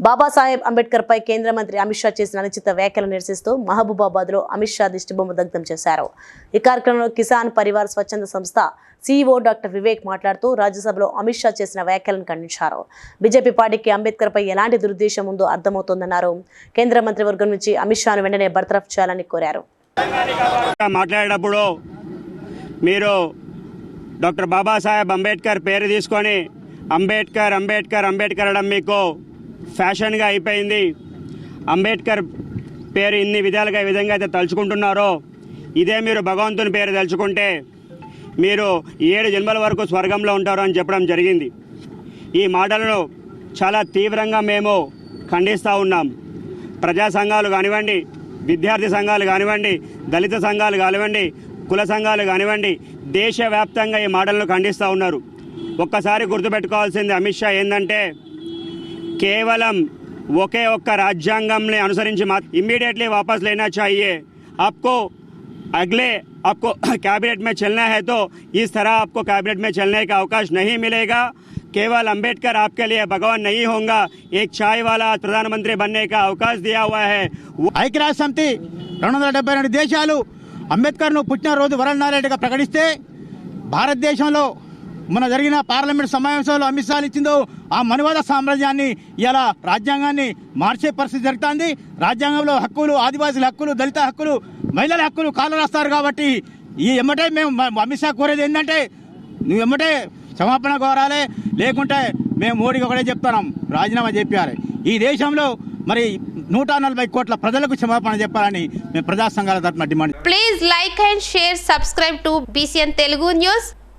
బాబాసాహెబ్ అంబేద్కర్పై కేంద్ర మంత్రి అమిత్ షా చేసిన అనుచిత వ్యాఖ్యలు నిరసిస్తూ మహబూబాబాద్లో అమిత్ షా దిష్టిబొమ్మ దగ్ధం చేశారు. ఈ కార్యక్రమంలో కిసాన్ పరివార్ స్వచ్ఛంద సంస్థ సీఈఓ డాక్టర్ వివేక్ మాట్లాడుతూ రాజ్యసభలో అమిత్ షా చేసిన వ్యాఖ్యలను ఖండించారు. బీజేపీ పార్టీకి అంబేద్కర్పై ఎలాంటి దురుద్దేశం ఉందో అర్థమవుతోందన్నారు. కేంద్ర మంత్రివర్గం నుంచి అమిత్ షాను వెంటనే బర్తరఫ్ చేయాలని కోరారు. మాట్లాడేటప్పుడు మీరు డాక్టర్ బాబాసాహెబ్ అంబేద్కర్ పేరు తీసుకొని అంబేద్కర్ అంబేద్కర్ అంబేద్కర్ అనడం మీకు ఫ్యాషన్గా అయిపోయింది. అంబేద్కర్ పేరు ఇన్ని విధాలుగా ఈ విధంగా అయితే తలుచుకుంటున్నారో ఇదే మీరు భగవంతుని పేరు తలుచుకుంటే మీరు ఏడు జన్మల వరకు స్వర్గంలో ఉంటారు అని చెప్పడం జరిగింది. ఈ మాటలను చాలా తీవ్రంగా మేము ఖండిస్తూ ఉన్నాం. ప్రజా సంఘాలు కానివ్వండి విద్యార్థి సంఘాలు కానివ్వండి దళిత సంఘాలు కానివ్వండి కుల సంఘాలు కానివ్వండి దేశవ్యాప్తంగా ఈ మాటలను ఖండిస్తూ ఉన్నారు. ఒక్కసారి గుర్తుపెట్టుకోవాల్సింది అమిత్ షా ఏంటంటే केवल राज्यांगमें असरी इमीडियटली वापस लेना चाहिए आपको अगले आपको कैबिनेट में चलना है तो इस तरह आपको कैबिनेट में चलने का अवकाश नहीं मिलेगा केवल अंबेडकर आपके लिए भगवान नहीं होगा एक चाय वाला प्रधानमंत्री बनने का अवकाश दिया हुआ है ऐक्यराज समिति रूप देश अंबेडकर् पुटन रोज वरल नारायण का प्रकटिस्ते भारत देश में मन जगह पार्लमेंट सवेश अमित शाह ఆ మనువాద సామ్రాజ్యాన్ని ఇలా రాజ్యాంగాన్ని మార్చే పరిస్థితి జరుగుతుంది. రాజ్యాంగంలో హక్కులు ఆదివాసీల హక్కులు దళిత హక్కులు మహిళల హక్కులు కాలు రాస్తారు కాబట్టి ఈ ఎమ్మటే మేము అమిత్ షా కోరేది ఏంటంటే నువ్వు ఎమ్మటే క్షమాపణ కోరాలి లేకుంటే మేము మోడీకి ఒకటే చెప్తున్నాం రాజీనామా చెప్పాలి ఈ దేశంలో మరి నూట నలభై కోట్ల ప్రజలకు క్షమాపణ చెప్పాలని మేము ప్రజా సంఘాల తరఫున demand please like and share subscribe to BCN Telugu news